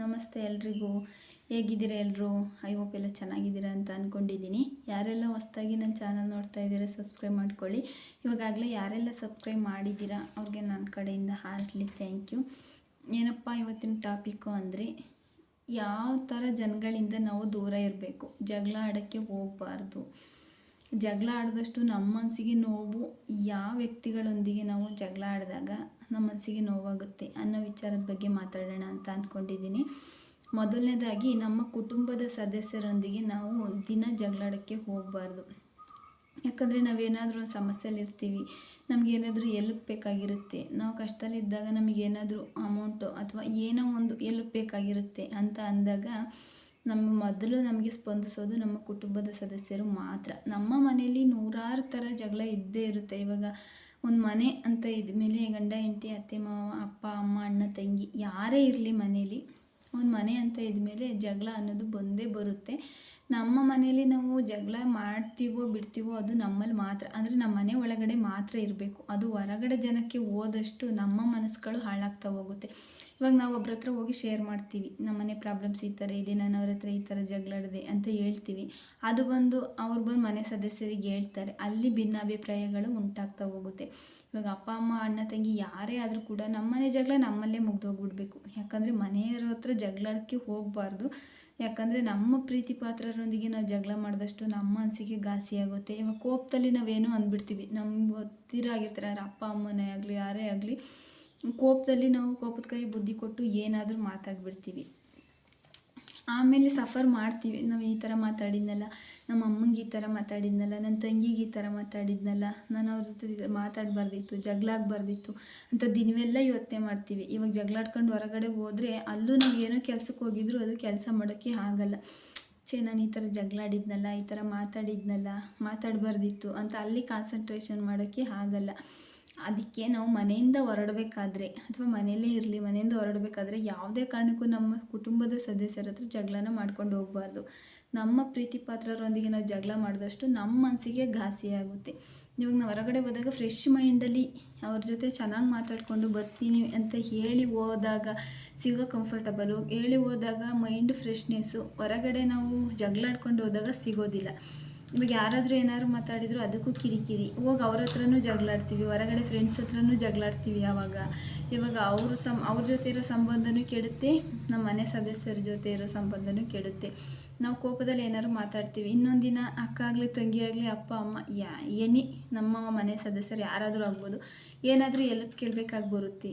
ನಮಸ್ತೆ ಎಲ್ರಿಗೂ. ಹೇಗಿದ್ದೀರಾ ಎಲ್ಲರೂ ಐ ಹೋಪ್ ಎಲ್ಲ ಚೆನ್ನಾಗಿದ್ದೀರಾ ಅಂತ ಅಂದ್ಕೊಂಡಿದ್ದೀನಿ ಯಾರೆಲ್ಲ ಹೊಸ್ದಾಗಿ ನನ್ನ ಚಾನಲ್ ನೋಡ್ತಾ ಇದ್ದೀರಾ ಸಬ್ಸ್ಕ್ರೈಬ್ ಮಾಡ್ಕೊಳ್ಳಿ. ಇವಾಗಾಗಲೇ ಯಾರೆಲ್ಲ ಸಬ್ಸ್ಕ್ರೈಬ್ ಮಾಡಿದ್ದೀರಾ, ಅವ್ರಿಗೆ ನನ್ನ ಕಡೆಯಿಂದ ಹಾರ್ಟ್ಲಿ ಥ್ಯಾಂಕ್ ಯು ಏನಪ್ಪ ಇವತ್ತಿನ ಟಾಪಿಕ್ಕು ಅಂದರೆ, ಯಾವ ಥರ ಜನಗಳಿಂದ ನಾವು ದೂರ ಇರಬೇಕು? ಜಗಳ ಆಡೋಕ್ಕೆ ಹೋಗಬಾರ್ದು. ಜಗಳ ಆಡಿದಷ್ಟು ನಮ್ಮ ಮನಸ್ಸಿಗೆ ನೋವು ಯಾವ ವ್ಯಕ್ತಿಗಳೊಂದಿಗೆ ನಾವು ಜಗಳ ಆಡಿದಾಗ ನಮ್ಮ ಮನಸ್ಸಿಗೆ ನೋವಾಗುತ್ತೆ ಅನ್ನೋ ವಿಚಾರದ ಬಗ್ಗೆ ಮಾತಾಡೋಣ ಅಂತ ಅಂದ್ಕೊಂಡಿದ್ದೀನಿ ಮೊದಲನೇದಾಗಿ, ನಮ್ಮ ಕುಟುಂಬದ ಸದಸ್ಯರೊಂದಿಗೆ ನಾವು ದಿನ ಜಗಳಾಡೋಕ್ಕೆ ಹೋಗಬಾರ್ದು. ಯಾಕಂದರೆ ನಾವೇನಾದರೂ ಸಮಸ್ಯೆಯಲ್ಲಿ ಇರ್ತೀವಿ ನಮಗೇನಾದರೂ ಎಲ್ಪ್ ಬೇಕಾಗಿರುತ್ತೆ. ನಾವು ಕಷ್ಟದಲ್ಲಿದ್ದಾಗ ನಮಗೇನಾದರೂ ಅಮೌಂಟು ಅಥವಾ ಏನೋ ಒಂದು ಎಲ್ಪ್ ಬೇಕಾಗಿರುತ್ತೆ ಅಂತ ಅಂದಾಗ, ನಮ್ಮ ಮೊದಲು ನಮಗೆ ಸ್ಪಂದಿಸೋದು ನಮ್ಮ ಕುಟುಂಬದ ಸದಸ್ಯರು ಮಾತ್ರ. ನಮ್ಮ ಮನೆಯಲ್ಲಿ ನೂರಾರು ಥರ ಜಗಳ ಇದ್ದೇ ಇರುತ್ತೆ ಇವಾಗ. ಒಂದು ಮನೆ ಅಂತ ಇದ್ಮೇಲೆ ಗಂಡ, ಹೆಂಡತಿ, ಅತ್ತೆ, ಮಾವ, ಅಪ್ಪ, ಅಮ್ಮ, ಅಣ್ಣ, ತಂಗಿ ಯಾರೇ ಇರಲಿ ಮನೇಲಿ, ಒಂದು ಮನೆ ಅಂತ ಇದ್ಮೇಲೆ ಜಗಳ ಅನ್ನೋದು ಬಂದೇ ಬರುತ್ತೆ. ನಮ್ಮ ಮನೇಲಿ ನಾವು ಜಗಳ ಮಾಡ್ತೀವೋ, ಬಿಡ್ತೀವೋ ಅದು ನಮ್ಮಲ್ಲಿ ಮಾತ್ರ, ಅಂದರೆ ನಮ್ಮ ಮನೆ ಒಳಗಡೆ ಮಾತ್ರ ಇರಬೇಕು. ಅದು ಹೊರಗಡೆ ಜನಕ್ಕೆ ಹೋದಷ್ಟು ನಮ್ಮ ಮನಸ್ಸುಗಳು ಹಾಳಾಗ್ತಾ ಹೋಗುತ್ತೆ. ಇವಾಗ ನಾವು ಒಬ್ರ ಹತ್ರ ಹೋಗಿ ಶೇರ್ ಮಾಡ್ತೀವಿ. ನಮ್ಮ ಮನೆ ಪ್ರಾಬ್ಲಮ್ಸ್ ಈ ಥರ ಇದೆ, ನಾನು ಅವ್ರ ಹತ್ರ ಈ ಥರ ಜಗಳಾಡಿದೆ ಅಂತ ಹೇಳ್ತೀವಿ. ಅದು ಬಂದು ಅವ್ರು ಬಂದು ಮನೆ ಸದಸ್ಯರಿಗೆ ಹೇಳ್ತಾರೆ. ಅಲ್ಲಿ ಭಿನ್ನಾಭಿಪ್ರಾಯಗಳು ಉಂಟಾಗ್ತಾ ಹೋಗುತ್ತೆ. ಇವಾಗ ಅಪ್ಪ, ಅಮ್ಮ, ಅಣ್ಣ, ತಂಗಿ ಯಾರೇ ಆದರೂ ಕೂಡ ನಮ್ಮನೆ ಜಗಳ ನಮ್ಮಲ್ಲೇ ಮುಗ್ದೋಗ್ಬಿಡ್ಬೇಕು. ಯಾಕಂದರೆ ಮನೆಯವ್ರ ಹತ್ರ ಜಗಳಕ್ಕೆ ಹೋಗಬಾರ್ದು. ಯಾಕಂದರೆ ನಮ್ಮ ಪ್ರೀತಿ ಪಾತ್ರರೊಂದಿಗೆ ನಾವು ಜಗಳ ಮಾಡಿದಷ್ಟು ನಮ್ಮ ಮನಸ್ಸಿಗೆ ಘಾಸಿ ಆಗುತ್ತೆ. ಇವಾಗ ಕೋಪದಲ್ಲಿ ನಾವೇನೋ ಅಂದ್ಬಿಡ್ತೀವಿ. ನಮ್ಗೆ ಯಾರು ಅಪ್ಪ, ಅಮ್ಮನೇ ಆಗಲಿ, ಯಾರೇ ಆಗಲಿ. ಕೋಪದಲ್ಲಿ ನಾವು ಕೋಪದ ಕೈ ಬುದ್ಧಿ ಕೊಟ್ಟು ಏನಾದರೂ ಮಾತಾಡ್ಬಿಡ್ತೀವಿ. ಆಮೇಲೆ ಸಫರ್ ಮಾಡ್ತೀವಿ. ನಾವು ಈ ಥರ ಮಾತಾಡಿದ್ನಲ್ಲ, ನಮ್ಮ ಅಮ್ಮಂಗೆ ಈ ಥರ ಮಾತಾಡಿದ್ನಲ್ಲ ನನ್ನ ತಂಗಿಗೆ ಈ ಥರ ಮಾತಾಡಿದ್ನಲ್ಲ, ನಾನು ಅವ್ರ ಜೊತೆ ಮಾತಾಡಬಾರ್ದಿತ್ತು, ಜಗಳ ಆಗಬಾರ್ದಿತ್ತು ಅಂತ ದಿನವೆಲ್ಲ ಯೋಚನೆ ಮಾಡ್ತೀವಿ. ಇವಾಗ ಜಗಳಾಡ್ಕೊಂಡು ಹೊರಗಡೆ ಹೋದರೆ ಅಲ್ಲೂ ನಾವು ಏನೋ ಕೆಲ್ಸಕ್ಕೆ ಹೋಗಿದ್ರು ಅದು ಕೆಲಸ ಮಾಡೋಕ್ಕೆ ಆಗಲ್ಲ. ಛೇ, ನಾನು ಈ ಥರ ಜಗಳಾಡಿದ್ನಲ್ಲ, ಈ ಥರ ಮಾತಾಡಿದ್ನಲ್ಲ, ಮಾತಾಡಬಾರ್ದಿತ್ತು ಅಂತ ಅಲ್ಲಿ ಕಾನ್ಸಂಟ್ರೇಷನ್ ಮಾಡೋಕ್ಕೆ ಆಗಲ್ಲ. ಅದಕ್ಕೆ ನಾವು ಮನೆಯಿಂದ ಹೊರಡಬೇಕಾದ್ರೆ ಅಥವಾ ಮನೆಯಲ್ಲೇ ಇರಲಿ, ಮನೆಯಿಂದ ಹೊರಡಬೇಕಾದ್ರೆ ಯಾವುದೇ ಕಾರಣಕ್ಕೂ ನಮ್ಮ ಕುಟುಂಬದ ಸದಸ್ಯರ ಹತ್ರ ಜಗಳನ ಮಾಡ್ಕೊಂಡು ಹೋಗಬಾರ್ದು. ನಮ್ಮ ಪ್ರೀತಿ ಪಾತ್ರರೊಂದಿಗೆ ನಾವು ಜಗಳ ಮಾಡಿದಷ್ಟು ನಮ್ಮ ಮನಸ್ಸಿಗೆ ಘಾಸಿಯಾಗುತ್ತೆ ಇವಾಗ ನಾವು ಹೊರಗಡೆ ಹೋದಾಗ ಫ್ರೆಶ್ ಮೈಂಡಲ್ಲಿ ಅವ್ರ ಜೊತೆ ಚೆನ್ನಾಗಿ ಮಾತಾಡಿಕೊಂಡು ಬರ್ತೀನಿ ಅಂತ ಹೇಳಿ ಹೋದಾಗ ಸಿಗೋ ಕಂಫರ್ಟಬಲು ಹೇಳಿ ಹೋದಾಗ ಮೈಂಡ್ ಫ್ರೆಶ್ನೆಸ್ಸು ಹೊರಗಡೆ ನಾವು ಜಗಳಾಡ್ಕೊಂಡು ಹೋದಾಗ ಸಿಗೋದಿಲ್ಲ. ಇವಾಗ ಯಾರಾದರೂ ಏನಾದ್ರು ಮಾತಾಡಿದ್ರು ಅದಕ್ಕೂ ಕಿರಿಕಿರಿ. ಹೋಗಿ ಅವ್ರ ಹತ್ರನೂ ಜಗಳಾಡ್ತೀವಿ ಹೊರಗಡೆ ಫ್ರೆಂಡ್ಸ್ ಹತ್ರನೂ ಜಗಳಾಡ್ತೀವಿ ಆವಾಗ ಇವಾಗ ಅವರು ಸಂ, ಅವ್ರ ಜೊತೆ ಇರೋ ಸಂಬಂಧನೂ ಕೆಡುತ್ತೆ ನಮ್ಮ ಮನೆ ಸದಸ್ಯರ ಜೊತೆ ಇರೋ ಸಂಬಂಧನೂ ಕೆಡುತ್ತೆ. ನಾವು ಕೋಪದಲ್ಲಿ ಏನಾದ್ರು ಮಾತಾಡ್ತೀವಿ. ಇನ್ನೊಂದು ದಿನ ಅಕ್ಕ ಆಗಲಿ, ತಂಗಿ ಆಗಲಿ, ಅಪ್ಪ, ಅಮ್ಮ, ಯಾ ಎನಿ ನಮ್ಮ ಮನೆ ಸದಸ್ಯರು ಯಾರಾದರೂ ಆಗ್ಬೋದು. ಏನಾದರೂ ಎಲ್ಪ್ ಕೇಳಬೇಕಾಗಿ ಬರುತ್ತೆ.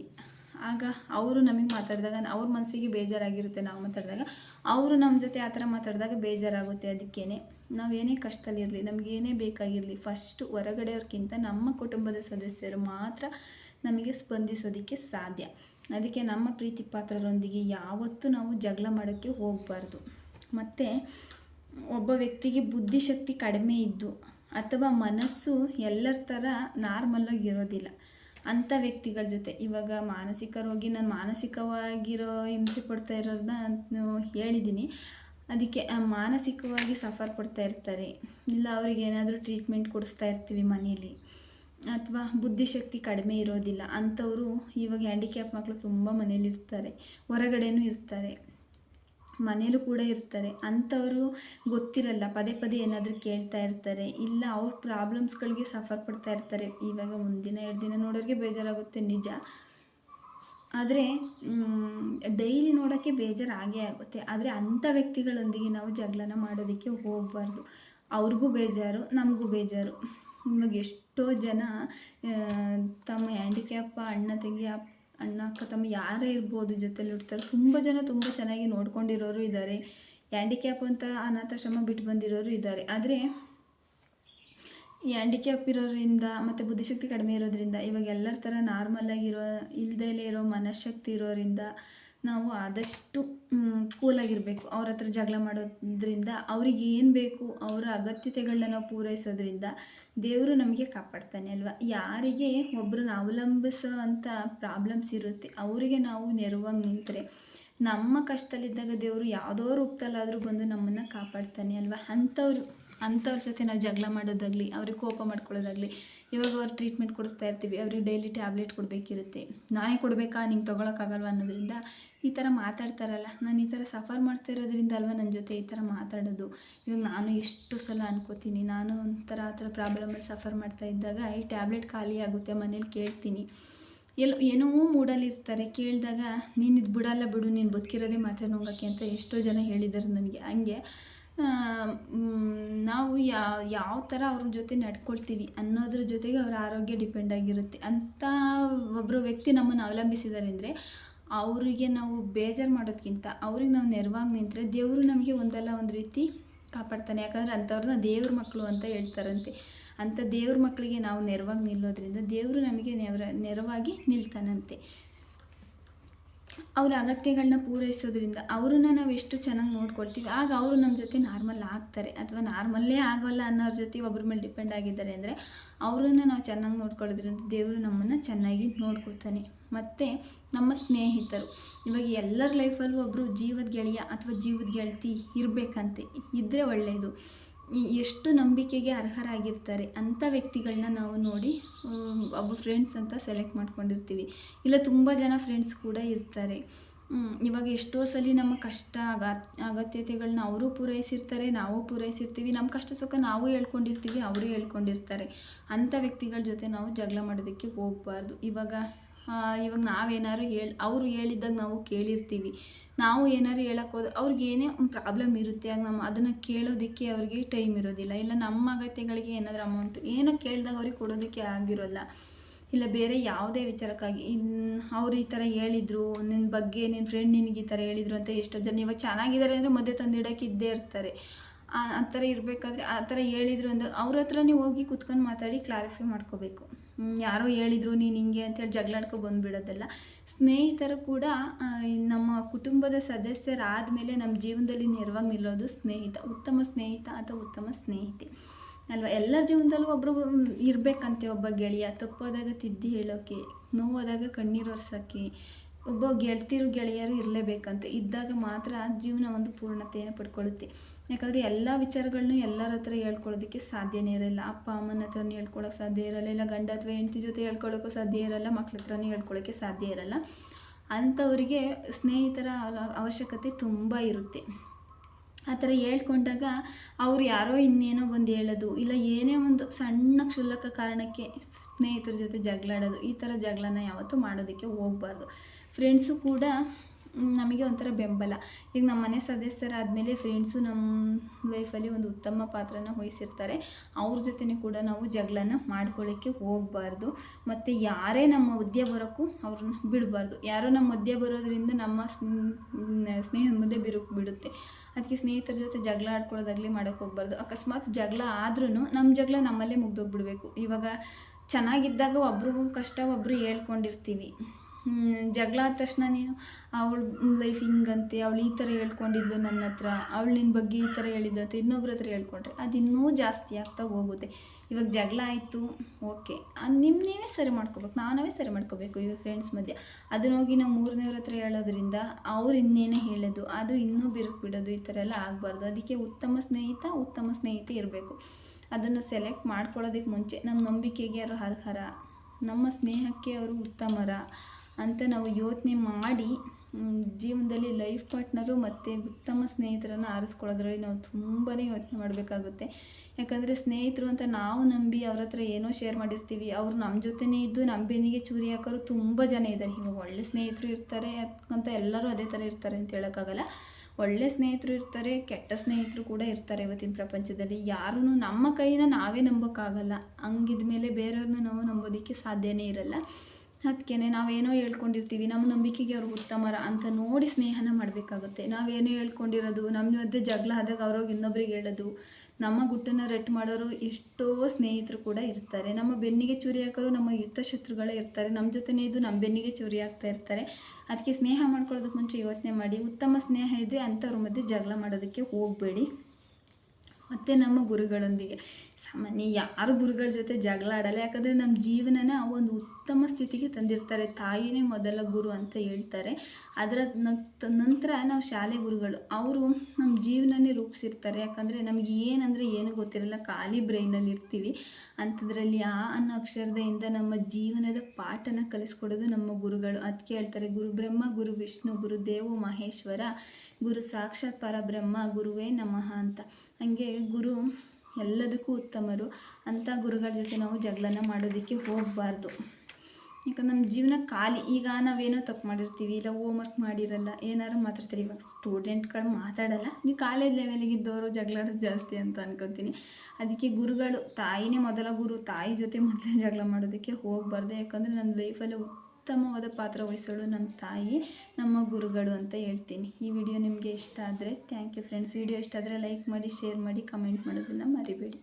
ಆಗ ಅವರು ನಮಗೆ ಮಾತಾಡಿದಾಗ, ಅವ್ರ ಮನಸ್ಸಿಗೆ ಬೇಜಾರಾಗಿರುತ್ತೆ ನಾವು ಮಾತಾಡಿದಾಗ. ಅವರು ನಮ್ಮ ಜೊತೆ ಆ ಥರ ಮಾತಾಡಿದಾಗ ಬೇಜಾರಾಗುತ್ತೆ ಅದಕ್ಕೇ ನಾವೇನೇ ಕಷ್ಟದಲ್ಲಿರಲಿ, ನಮಗೇನೇ ಬೇಕಾಗಿರಲಿ ಫಸ್ಟು ಹೊರಗಡೆಯವ್ರಿಗಿಂತ ನಮ್ಮ ಕುಟುಂಬದ ಸದಸ್ಯರು ಮಾತ್ರ ನಮಗೆ ಸ್ಪಂದಿಸೋದಕ್ಕೆ ಸಾಧ್ಯ. ಅದಕ್ಕೆ ನಮ್ಮ ಪ್ರೀತಿ ಪಾತ್ರರೊಂದಿಗೆ ಯಾವತ್ತೂ ನಾವು ಜಗಳ ಮಾಡೋಕ್ಕೆ ಹೋಗಬಾರ್ದು. ಮತ್ತು ಒಬ್ಬ ವ್ಯಕ್ತಿಗೆ ಬುದ್ಧಿಶಕ್ತಿ ಕಡಿಮೆ ಇದ್ದು, ಅಥವಾ ಮನಸ್ಸು ಎಲ್ಲರ ಥರ ನಾರ್ಮಲ್ಲಾಗಿ ಇರೋದಿಲ್ಲ. ಅಂಥ ವ್ಯಕ್ತಿಗಳ ಜೊತೆ. ಇವಾಗ ಮಾನಸಿಕ ರೋಗಿ ನಾನು ಮಾನಸಿಕವಾಗಿರೋ ಹಿಂಸೆ ಪಡ್ತಾ ಇರೋದನ್ನ ನಾನು ಹೇಳಿದ್ದೀನಿ. ಅದಕ್ಕೆ ಮಾನಸಿಕವಾಗಿ ಸಫರ್ ಪಡ್ತಾ ಇರ್ತಾರೆ. ಇಲ್ಲ, ಅವ್ರಿಗೆ ಏನಾದರೂ ಟ್ರೀಟ್ಮೆಂಟ್ ಕೊಡಿಸ್ತಾ ಇರ್ತೀವಿ ಮನೆಯಲ್ಲಿ. ಅಥವಾ ಬುದ್ಧಿಶಕ್ತಿ ಕಡಿಮೆ ಇರೋದಿಲ್ಲ. ಅಂಥವರು ಇವಾಗ ಹ್ಯಾಂಡಿಕ್ಯಾಪ್ ಮಕ್ಕಳು ತುಂಬ ಮನೇಲಿ ಇರ್ತಾರೆ ಹೊರಗಡೆನೂ ಇರ್ತಾರೆ. ಮನೇಲೂ ಕೂಡ ಇರ್ತಾರೆ. ಅಂಥವರು ಗೊತ್ತಿರಲ್ಲ. ಪದೇ ಪದೇ ಏನಾದರೂ ಕೇಳ್ತಾ ಇರ್ತಾರೆ. ಇಲ್ಲ, ಅವ್ರ ಪ್ರಾಬ್ಲಮ್ಸ್ಗಳಿಗೆ ಸಫರ್ ಪಡ್ತಾ ಇರ್ತಾರೆ. ಇವಾಗ ಒಂದಿನ ಎರಡು ದಿನ ನೋಡೋರಿಗೆ ಬೇಜಾರಾಗುತ್ತೆ, ನಿಜ. ಆದರೆ ಡೈಲಿ ನೋಡೋಕ್ಕೆ ಬೇಜಾರು ಆಗೇ ಆಗುತ್ತೆ. ಆದರೆ ಅಂಥ ವ್ಯಕ್ತಿಗಳೊಂದಿಗೆ ನಾವು ಜಗಳನ ಮಾಡೋದಕ್ಕೆ ಹೋಗಬಾರ್ದು. ಅವ್ರಿಗೂ ಬೇಜಾರು, ನಮಗೂ ಬೇಜಾರು. ಇವಾಗ ಎಷ್ಟೋ ಜನ ತಮ್ಮ ಹ್ಯಾಂಡಿಕ್ಯಾಪ್ ಅಣ್ಣ, ತಂಗಿ ಅಣ್ಣ, ಅಕ್ಕ, ತಮ್ಮ ಯಾರೇ ಇರ್ಬೋದು ಜೊತೆಲಿ ಇರ್ತಾರೆ ತುಂಬ ಜನ ತುಂಬ ಚೆನ್ನಾಗಿ ನೋಡ್ಕೊಂಡಿರೋರು ಇದ್ದಾರೆ ಹ್ಯಾಂಡಿಕ್ಯಾಪ್ ಅಂತ ಅನಾಥಾಶ್ರಮ ಬಿಟ್ಟು ಬಂದಿರೋರು ಇದ್ದಾರೆ ಆದರೆ ಈ ಹ್ಯಾಂಡಿಕ್ಯಾಪ್ ಇರೋದ್ರಿಂದ ಮತ್ತು ಬುದ್ಧಿಶಕ್ತಿ ಕಡಿಮೆ ಇರೋದ್ರಿಂದ ಇವಾಗ ಎಲ್ಲರ ಥರ ನಾರ್ಮಲಾಗಿರೋ ಇಲ್ಲದೇ ಇರೋ ಮನಃಶಕ್ತಿ ಇರೋರಿಂದ ನಾವು ಆದಷ್ಟು ಕೂಲಾಗಿರಬೇಕು ಅವ್ರ ಹತ್ರ ಜಗಳ ಮಾಡೋದ್ರಿಂದ ಅವ್ರಿಗೆ ಏನು ಬೇಕು, ಅವರ ಅಗತ್ಯತೆಗಳನ್ನ ನಾವು ಪೂರೈಸೋದ್ರಿಂದ ದೇವರು ನಮಗೆ ಕಾಪಾಡ್ತಾನೆ ಅಲ್ವಾ? ಯಾರಿಗೆ ಒಬ್ಬರನ್ನ ಅವಲಂಬಿಸೋ ಅಂಥ ಪ್ರಾಬ್ಲಮ್ಸ್ ಇರುತ್ತೆ, ಅವರಿಗೆ ನಾವು ನೆರವಾಗಿ ನಿಂತರೆ ನಮ್ಮ ಕಷ್ಟದಲ್ಲಿದ್ದಾಗ ದೇವರು ಯಾವುದೋ ರೂಪದಲ್ಲಾದರೂ ಬಂದು ನಮ್ಮನ್ನು ಕಾಪಾಡ್ತಾನೆ ಅಲ್ವಾ? ಅಂಥವ್ರು, ಅಂಥವ್ರ ಜೊತೆ ನಾವು ಜಗಳ ಮಾಡೋದಾಗಲಿ, ಅವ್ರಿಗೆ ಕೋಪ ಮಾಡ್ಕೊಳ್ಳೋದಾಗಲಿ ಇವಾಗ ಅವ್ರು ಟ್ರೀಟ್ಮೆಂಟ್ ಕೊಡಿಸ್ತಾ ಇರ್ತೀವಿ, ಅವ್ರಿಗೆ ಡೈಲಿ ಟ್ಯಾಬ್ಲೆಟ್ ಕೊಡಬೇಕಿರುತ್ತೆ. ನಾನೇ ಕೊಡಬೇಕಾ, ನಿಂಗೆ ತೊಗೊಳಕ್ಕಾಗಲ್ವ ಅನ್ನೋದ್ರಿಂದ ಈ ಥರ ಮಾತಾಡ್ತಾರಲ್ಲ, ನಾನು ಈ ಥರ ಸಫರ್ ಮಾಡ್ತಾ ಇರೋದ್ರಿಂದ ಅಲ್ವಾ ನನ್ನ ಜೊತೆ ಈ ಥರ ಮಾತಾಡೋದು? ಇವಾಗ ನಾನು ಎಷ್ಟು ಸಲ ಅನ್ಕೋತೀನಿ, ನಾನು ಒಂಥರ ಆ ಥರ ಪ್ರಾಬ್ಲಮಲ್ಲಿ ಸಫರ್ ಮಾಡ್ತಾ ಇದ್ದಾಗ ಈ ಟ್ಯಾಬ್ಲೆಟ್ ಖಾಲಿ ಆಗುತ್ತೆ, ಮನೇಲಿ ಕೇಳ್ತೀನಿ. ಎಲ್ಲ ಏನೋ ಮೂಡಲ್ಲಿ ಇರ್ತಾರೆ, ಕೇಳಿದಾಗ, ನೀನು ಇದು ಬಿಡಲ್ಲ ಬಿಡು, ನೀನು ಬದುಕಿರೋದೇ ಮಾತ್ರ ನೋಡೋಕ್ಕೆ ಅಂತ ಎಷ್ಟೋ ಜನ ಹೇಳಿದ್ದಾರೆ ನನಗೆ. ಹಂಗೆ ನಾವು ಯಾವ ಯಾವ ಥರ ಅವ್ರ ಜೊತೆ ನಡ್ಕೊಳ್ತೀವಿ ಅನ್ನೋದ್ರ ಜೊತೆಗೆ ಅವರ ಆರೋಗ್ಯ ಡಿಪೆಂಡ್ ಆಗಿರುತ್ತೆ. ಅಂಥ ಒಬ್ಬರು ವ್ಯಕ್ತಿ ನಮ್ಮನ್ನು ಅವಲಂಬಿಸಿದ್ದಾರೆ ಅಂದರೆ ಅವರಿಗೆ ನಾವು ಬೇಜಾರು ಮಾಡೋದಕ್ಕಿಂತ ಅವ್ರಿಗೆ ನಾವು ನೆರವಾಗಿ ನಿಂತರೆ ದೇವರು ನಮಗೆ ಒಂದಲ್ಲ ಒಂದು ರೀತಿ ಕಾಪಾಡ್ತಾನೆ. ಯಾಕಂದರೆ ಅಂಥವ್ರನ್ನ ದೇವ್ರ ಮಕ್ಕಳು ಅಂತ ಹೇಳ್ತಾರಂತೆ. ಅಂಥ ದೇವ್ರ ಮಕ್ಕಳಿಗೆ ನಾವು ನೆರವಾಗಿ ನಿಲ್ಲೋದ್ರಿಂದ ದೇವರು ನಮಗೆ ನೆರ ನೆರವಾಗಿ ನಿಲ್ತಾನಂತೆ. ಅವ್ರ ಅಗತ್ಯಗಳನ್ನ ಪೂರೈಸೋದ್ರಿಂದ ಅವ್ರನ್ನ ನಾವು ಎಷ್ಟು ಚೆನ್ನಾಗಿ ನೋಡ್ಕೊಳ್ತೀವಿ, ಆಗ ಅವರು ನಮ್ಮ ಜೊತೆ ನಾರ್ಮಲ್ ಆಗ್ತಾರೆ ಅಥವಾ ನಾರ್ಮಲ್ಲೇ ಆಗೋಲ್ಲ ಅನ್ನೋರ ಜೊತೆ ಒಬ್ಬರ ಮೇಲೆ ಡಿಪೆಂಡ್ ಆಗಿದ್ದಾರೆ ಅಂದರೆ ಅವರನ್ನು ನಾವು ಚೆನ್ನಾಗಿ ನೋಡ್ಕೊಳ್ಳೋದ್ರಿಂದ ದೇವರು ನಮ್ಮನ್ನು ಚೆನ್ನಾಗಿ ನೋಡ್ಕೊಳ್ತಾನೆ. ಮತ್ತು ನಮ್ಮ ಸ್ನೇಹಿತರು, ಇವಾಗ ಎಲ್ಲರ ಲೈಫಲ್ಲೂ ಒಬ್ಬರು ಜೀವದ ಗೆಳೆಯ ಅಥವಾ ಜೀವದ ಗೆಳತಿ ಇರಬೇಕಂತೆ ಇದ್ದರೆ ಒಳ್ಳೆಯದು ಎಷ್ಟು ನಂಬಿಕೆಗೆ ಅರ್ಹರಾಗಿರ್ತಾರೆ ಅಂಥ ವ್ಯಕ್ತಿಗಳನ್ನ ನಾವು ನೋಡಿ ಒಬ್ಬ ಫ್ರೆಂಡ್ಸ್ ಅಂತ ಸೆಲೆಕ್ಟ್ ಮಾಡ್ಕೊಂಡಿರ್ತೀವಿ. ಇಲ್ಲ ತುಂಬ ಜನ ಫ್ರೆಂಡ್ಸ್ ಕೂಡ ಇರ್ತಾರೆ. ಇವಾಗ ಎಷ್ಟೋ ಸಲ ನಮ್ಮ ಕಷ್ಟ, ಅಗ ಅಗತ್ಯತೆಗಳನ್ನ ಅವರು ಪೂರೈಸಿರ್ತಾರೆ, ನಾವು ಪೂರೈಸಿರ್ತೀವಿ. ನಮ್ಮ ಕಷ್ಟ ಸುಖ ನಾವು ಹೇಳ್ಕೊಂಡಿರ್ತೀವಿ, ಅವರು ಹೇಳ್ಕೊಂಡಿರ್ತಾರೆ. ಅಂಥ ವ್ಯಕ್ತಿಗಳ ಜೊತೆ ನಾವು ಜಗಳ ಮಾಡೋದಕ್ಕೆ ಹೋಗಬಾರ್ದು. ಇವಾಗ ಇವಾಗ ನಾವೇನಾದ್ರು ಹೇಳಿ, ಅವರು ಹೇಳಿದ್ದಾಗ ನಾವು ಕೇಳಿರ್ತೀವಿ. ನಾವು ಏನಾದ್ರು ಹೇಳಕ್ಕೆ ಹೋದ ಅವ್ರಿಗೆ ಏನೇ ಒಂದು ಪ್ರಾಬ್ಲಮ್ ಇರುತ್ತೆ, ಆಗ ನಮ್ಮ ಅದನ್ನು ಕೇಳೋದಕ್ಕೆ ಅವ್ರಿಗೆ ಟೈಮ್ ಇರೋದಿಲ್ಲ. ಇಲ್ಲ ನಮ್ಮ ಅಗತ್ಯಗಳಿಗೆ ಏನಾದರೂ ಅಮೌಂಟ್ ಏನೋ ಕೇಳಿದಾಗ ಅವ್ರಿಗೆ ಕೊಡೋದಕ್ಕೆ ಆಗಿರೋಲ್ಲ. ಇಲ್ಲ ಬೇರೆ ಯಾವುದೇ ವಿಚಾರಕ್ಕಾಗಿ ಇನ್ನು ಅವ್ರು ಈ ಥರ ಹೇಳಿದರು ನಿನ್ನ ಬಗ್ಗೆ ನಿನ್ನ ಫ್ರೆಂಡ್ ನಿನಗೆ ಈ ಥರ ಹೇಳಿದರು ಅಂತ ಎಷ್ಟೋ ಜನ ಇವಾಗ ಚೆನ್ನಾಗಿದ್ದಾರೆ ಅಂದರೆ ಮಧ್ಯೆ ತಂದಿಡೋಕೆ ಇದ್ದೇ ಇರ್ತಾರೆ. ಆ ಥರ ಇರಬೇಕಾದ್ರೆ ಆ ಥರ ಹೇಳಿದ್ರು ಅಂದಾಗ ಅವ್ರ ಹತ್ರನೇ ಹೋಗಿ ಕುತ್ಕೊಂಡು ಮಾತಾಡಿ ಕ್ಲಾರಿಫೈ ಮಾಡ್ಕೋಬೇಕು. ಯಾರೋ ಹೇಳಿದರು, ನೀನು ಹಿಂಗೆ ಅಂತೇಳಿ ಜಗಳಾಡ್ಕೊ ಬಂದುಬಿಡೋದಲ್ಲ. ಸ್ನೇಹಿತರು ಕೂಡ ನಮ್ಮ ಕುಟುಂಬದ ಸದಸ್ಯರಾದ ಮೇಲೆ ನಮ್ಮ ಜೀವನದಲ್ಲಿ ನೆರವಾಗಿ ನಿಲ್ಲೋದು ಸ್ನೇಹಿತ, ಉತ್ತಮ ಸ್ನೇಹಿತ ಅಥವಾ ಉತ್ತಮ ಸ್ನೇಹಿತೆ. ಅಲ್ವಾ? ಎಲ್ಲರ ಜೀವನದಲ್ಲೂ ಒಬ್ಬರು ಇರಬೇಕಂತೆ ಒಬ್ಬ ಗೆಳೆಯ. ತಪ್ಪೋದಾಗ ತಿದ್ದಿ ಹೇಳೋಕೆ, ನೋವಾದಾಗ ಕಣ್ಣೀರು ಒರೆಸೋಕ್ಕೆ ಒಬ್ಬ ಗೆಳ್ತಿರು ಗೆಳೆಯರು ಇರಲೇಬೇಕಂತೆ. ಇದ್ದಾಗ ಮಾತ್ರ ಜೀವನ ಒಂದು ಪೂರ್ಣತೆಯನ್ನು ಪಡ್ಕೊಳ್ಳುತ್ತೆ. ಯಾಕಂದರೆ ಎಲ್ಲ ವಿಚಾರಗಳನ್ನೂ ಎಲ್ಲರ ಹತ್ರ ಹೇಳ್ಕೊಳ್ಳೋದಕ್ಕೆ ಸಾಧ್ಯನೇ ಇರಲ್ಲ ಅಪ್ಪ, ಅಮ್ಮನ ಹತ್ರನೇ ಹೇಳ್ಕೊಳಕ್ಕೆ ಸಾಧ್ಯ ಇರಲ್ಲ ಇಲ್ಲ, ಗಂಡ ಅಥವಾ ಹೆಂಡತಿ ಜೊತೆ ಹೇಳ್ಕೊಳ್ಳೋಕ್ಕೂ ಸಾಧ್ಯ ಇರಲ್ಲ. ಮಕ್ಳ ಹತ್ರನೇ ಹೇಳ್ಕೊಳ್ಳೋಕ್ಕೆ ಸಾಧ್ಯ ಇರಲ್ಲ. ಅಂಥವರಿಗೆ ಸ್ನೇಹಿತರ ಅವಶ್ಯಕತೆ ತುಂಬ ಇರುತ್ತೆ. ಆ ಥರ ಹೇಳ್ಕೊಂಡಾಗ ಅವ್ರು ಯಾರೋ ಇನ್ನೇನೋ ಬಂದು ಹೇಳೋದು, ಇಲ್ಲ ಏನೇ ಒಂದು ಸಣ್ಣ ಕ್ಷುಲ್ಲಕ ಕಾರಣಕ್ಕೆ ಸ್ನೇಹಿತರ ಜೊತೆ ಜಗಳಾಡೋದು, ಈ ಥರ ಜಗಳನ ಯಾವತ್ತೂ ಮಾಡೋದಕ್ಕೆ ಹೋಗಬಾರ್ದು. ಫ್ರೆಂಡ್ಸು ಕೂಡ ನಮಗೆ ಒಂಥರ ಬೆಂಬಲ. ಈಗ ನಮ್ಮ ಮನೆ ಸದಸ್ಯರಾದಮೇಲೆ ಫ್ರೆಂಡ್ಸು ನಮ್ಮ ಲೈಫಲ್ಲಿ ಒಂದು ಉತ್ತಮ ಪಾತ್ರನ ವಹಿಸಿರ್ತಾರೆ. ಅವ್ರ ಜೊತೆನೂ ಕೂಡ ನಾವು ಜಗಳನ ಮಾಡ್ಕೊಳ್ಳೋಕ್ಕೆ ಹೋಗಬಾರ್ದು. ಮತ್ತು ಯಾರೇ ನಮ್ಮ ಮಧ್ಯೆ ಬರೋಕ್ಕೂ ಅವ್ರನ್ನ ಬಿಡಬಾರ್ದು. ಯಾರೋ ನಮ್ಮ ಮಧ್ಯೆ ಬರೋದ್ರಿಂದ ನಮ್ಮ ಸ್ನ್- ಸ್ನೇಹದ ಮಧ್ಯೆ ಬಿರುಕು ಬಿಡುತ್ತೆ. ಅದಕ್ಕೆ ಸ್ನೇಹಿತರ ಜೊತೆ ಜಗಳ ಆಡ್ಕೊಳ್ಳೋದಾಗಲಿ ಮಾಡೋಕ್ಕೆ ಹೋಗ್ಬಾರ್ದು. ಅಕಸ್ಮಾತ್ ಜಗಳ ಆದ್ರೂ ನಮ್ಮ ಜಗಳ ನಮ್ಮಲ್ಲೇ ಮುಗ್ದೋಗ್ಬಿಡ್ಬೇಕು. ಇವಾಗ ಚೆನ್ನಾಗಿದ್ದಾಗ ಒಬ್ರಿಗೂ ಕಷ್ಟ ಒಬ್ಬರು ಹೇಳ್ಕೊಂಡಿರ್ತೀವಿ. ಜಗಳ ಆದ ತಕ್ಷಣ ನೀನು, ಅವಳ ಲೈಫ್ ಹಿಂಗಂತೆ, ಅವಳು ಈ ಥರ ಹೇಳ್ಕೊಂಡಿದ್ಲು ನನ್ನ ಹತ್ರ, ಅವಳು ನಿನ್ನ ಬಗ್ಗೆ ಈ ಥರ ಹೇಳಿದ್ದು ಅಂತ ಇನ್ನೊಬ್ರ ಹತ್ರ ಹೇಳ್ಕೊಂಡ್ರೆ, ಅದು ಇನ್ನೂ ಜಾಸ್ತಿ ಆಗ್ತಾ ಹೋಗುತ್ತೆ. ಇವಾಗ ಜಗಳ ಆಯಿತು ಓಕೆ ನಿಮ್ಮ ನೀವೇ ಸರಿ ಮಾಡ್ಕೋಬೇಕು, ನಾನವೇ ನಾವೇ ಸರಿ ಮಾಡ್ಕೋಬೇಕು ಇವಾಗ ಫ್ರೆಂಡ್ಸ್ ಮಧ್ಯೆ. ಅದನ್ನ ಹೋಗಿ ನಾವು ಮೂರನೇವ್ರ ಹತ್ರ ಹೇಳೋದ್ರಿಂದ ಅವ್ರು ಇನ್ನೇನೇ ಹೇಳೋದು, ಅದು ಇನ್ನೂ ಬಿರುಕು ಬಿಡೋದು, ಈ ಥರ ಎಲ್ಲ ಆಗಬಾರ್ದು. ಅದಕ್ಕೆ ಉತ್ತಮ ಸ್ನೇಹಿತ, ಉತ್ತಮ ಸ್ನೇಹಿತೆ ಇರಬೇಕು. ಅದನ್ನು ಸೆಲೆಕ್ಟ್ ಮಾಡ್ಕೊಳ್ಳೋದಕ್ಕೆ ಮುಂಚೆ ನಮ್ಮ ನಂಬಿಕೆಗೆ ಅವರು ಅರ್ಹರ? ನಮ್ಮ ಸ್ನೇಹಕ್ಕೆ ಅವರು ಉತ್ತಮರ? ಅಂತ ನಾವು ಯೋಚನೆ ಮಾಡಿ ಜೀವನದಲ್ಲಿ ಲೈಫ್ ಪಾರ್ಟ್ನರು ಮತ್ತು ಉತ್ತಮ ಸ್ನೇಹಿತರನ್ನು ಆರಿಸ್ಕೊಳ್ಳೋದ್ರಲ್ಲಿ ನಾವು ತುಂಬಾ ಯೋಚನೆ ಮಾಡಬೇಕಾಗುತ್ತೆ. ಯಾಕಂದರೆ ಸ್ನೇಹಿತರು ಅಂತ ನಾವು ನಂಬಿ ಅವ್ರ ಹತ್ರ ಏನೋ ಶೇರ್ ಮಾಡಿರ್ತೀವಿ, ಅವ್ರು ನಮ್ಮ ಜೊತೆನೇ ಇದ್ದು ನಮ್ಮ ಬೆನ್ನಿಗೆ ಚೂರಿ ಹಾಕೋರು ತುಂಬ ಜನ ಇದ್ದಾರೆ ಇವಾಗ ಒಳ್ಳೆ ಸ್ನೇಹಿತರು ಇರ್ತಾರೆ ಅಂತ ಎಲ್ಲರೂ ಅದೇ ಥರ ಇರ್ತಾರೆ ಅಂತ ಹೇಳೋಕ್ಕಾಗಲ್ಲ. ಒಳ್ಳೆ ಸ್ನೇಹಿತರು ಇರ್ತಾರೆ, ಕೆಟ್ಟ ಸ್ನೇಹಿತರು ಕೂಡ ಇರ್ತಾರೆ ಇವತ್ತಿನ ಪ್ರಪಂಚದಲ್ಲಿ. ಯಾರೂ ನಮ್ಮ ಕೈನ ನಾವೇ ನಂಬೋಕ್ಕಾಗಲ್ಲ. ಹಂಗಿದ್ಮೇಲೆ ಬೇರೆಯವ್ರನ್ನ ನಾವು ನಂಬೋದಕ್ಕೆ ಸಾಧ್ಯವೇ ಇರಲ್ಲ. ಅದಕ್ಕೆ ನಾವೇನೋ ಹೇಳ್ಕೊಂಡಿರ್ತೀವಿ, ನಮ್ಮ ನಂಬಿಕೆಗೆ ಅವರು ಉತ್ತಮರ ಅಂತ ನೋಡಿ ಸ್ನೇಹನ ಮಾಡಬೇಕಾಗುತ್ತೆ. ನಾವೇನೋ ಹೇಳ್ಕೊಂಡಿರೋದು ನಮ್ಮ ಮಧ್ಯೆ ಜಗಳ ಆದಾಗ ಅವ್ರಿಗೆ ಇನ್ನೊಬ್ರಿಗೆ ಹೇಳೋದು, ನಮ್ಮ ಗುಟ್ಟನ್ನು ರೆಟ್ ಮಾಡೋರು ಎಷ್ಟೋ ಸ್ನೇಹಿತರು ಕೂಡ ಇರ್ತಾರೆ. ನಮ್ಮ ಬೆನ್ನಿಗೆ ಚೂರಿ ಹಾಕೋರು ನಮ್ಮ ಯುದ್ಧ ಶತ್ರುಗಳೇ ಇರ್ತಾರೆ. ನಮ್ಮ ಜೊತೆನೇ ಇದ್ದು ನಮ್ಮ ಬೆನ್ನಿಗೆ ಚೂರಿ ಹಾಕ್ತಾ ಇರ್ತಾರೆ. ಅದಕ್ಕೆ ಸ್ನೇಹ ಮಾಡ್ಕೊಳ್ಳೋದಕ್ಕೆ ಮುಂಚೆ ಯೋಚನೆ ಮಾಡಿ, ಉತ್ತಮ ಸ್ನೇಹ ಇದ್ದರೆ ಅಂಥವ್ರ ಮಧ್ಯೆ ಜಗಳ ಮಾಡೋದಕ್ಕೆ ಹೋಗಬೇಡಿ. ಮತ್ತು ನಮ್ಮ ಗುರುಗಳೊಂದಿಗೆ. ಸಾಮಾನ್ಯ ಯಾರು ಗುರುಗಳ ಜೊತೆ ಜಗಳ ಆಡಲ್ಲ. ಯಾಕಂದರೆ ನಮ್ಮ ಜೀವನನ ಒಂದು ಉತ್ತಮ ಸ್ಥಿತಿಗೆ ತಂದಿರ್ತಾರೆ. ತಾಯಿನೇ ಮೊದಲ ಗುರು ಅಂತ ಹೇಳ್ತಾರೆ. ಅದರ ನಂತರ ನಾವು ಶಾಲೆ ಗುರುಗಳು, ಅವರು ನಮ್ಮ ಜೀವನನೇ ರೂಪಿಸಿರ್ತಾರೆ. ಯಾಕಂದರೆ ನಮಗೆ ಏನಂದರೆ ಏನು ಗೊತ್ತಿರಲ್ಲ. ಖಾಲಿ ಬ್ರೈನಲ್ಲಿ ಇರ್ತೀವಿ. ಅಂಥದ್ರಲ್ಲಿ ಆ ಅನ್ನೋ ಅಕ್ಷರದಿಂದ ನಮ್ಮ ಜೀವನದ ಪಾಠನ ಕಲಿಸ್ಕೊಡೋದು ನಮ್ಮ ಗುರುಗಳು. ಅದಕ್ಕೆ ಹೇಳ್ತಾರೆ, ಗುರು ಬ್ರಹ್ಮ, ಗುರು ವಿಷ್ಣು, ಗುರು ದೇವೋ, ಮಹೇಶ್ವರ, ಗುರು ಸಾಕ್ಷಾತ್ ಪರಬ್ರಹ್ಮ, ಗುರುವೇ ನಮಃ ಅಂತ. ಹಂಗೆ ಗುರು ಎಲ್ಲದಕ್ಕೂ ಉತ್ತಮರು. ಅಂಥ ಗುರುಗಳ ಜೊತೆ ನಾವು ಜಗಳನ ಮಾಡೋದಕ್ಕೆ ಹೋಗಬಾರ್ದು. ಯಾಕಂದ್ರೆ ನಮ್ಮ ಜೀವನ ಖಾಲಿ. ಈಗ ನಾವೇನೋ ತಪ್ಪು ಮಾಡಿರ್ತೀವಿ, ಇಲ್ಲ ಹೋಮ್ವರ್ಕ್ ಮಾಡಿರಲ್ಲ ಏನಾರು ಮಾತಾಡ್ತಾರೆ ಇವಾಗ ಸ್ಟೂಡೆಂಟ್ಗಳು ಮಾತಾಡಲ್ಲ. ನೀವು ಕಾಲೇಜ್ ಲೆವೆಲಿಗೆ ಇದ್ದವರು ಜಗಳಾಡೋದು ಜಾಸ್ತಿ ಅಂತ ಅನ್ಕೋತೀನಿ. ಅದಕ್ಕೆ ಗುರುಗಳು, ತಾಯಿನೇ ಮೊದಲ ಗುರು, ತಾಯಿ ಜೊತೆ ಮೊದಲೇ ಜಗಳ ಮಾಡೋದಕ್ಕೆ ಹೋಗಬಾರ್ದು. ಯಾಕಂದರೆ ನಮ್ಮ ಲೈಫಲ್ಲಿ ಉತ್ತಮವಾದ ಪಾತ್ರ ವಹಿಸಲು ನಮ್ಮ ತಾಯಿ, ನಮ್ಮ ಗುರುಗಳು ಅಂತ ಹೇಳ್ತೀನಿ. ಈ ವಿಡಿಯೋ ನಿಮಗೆ ಇಷ್ಟ ಆದರೆ ಥ್ಯಾಂಕ್ ಯು ಫ್ರೆಂಡ್ಸ್ ವಿಡಿಯೋ ಇಷ್ಟ ಆದರೆ ಲೈಕ್ ಮಾಡಿ ಶೇರ್ ಮಾಡಿ ಕಮೆಂಟ್ ಮಾಡೋದನ್ನು ಮರಿಬೇಡಿ.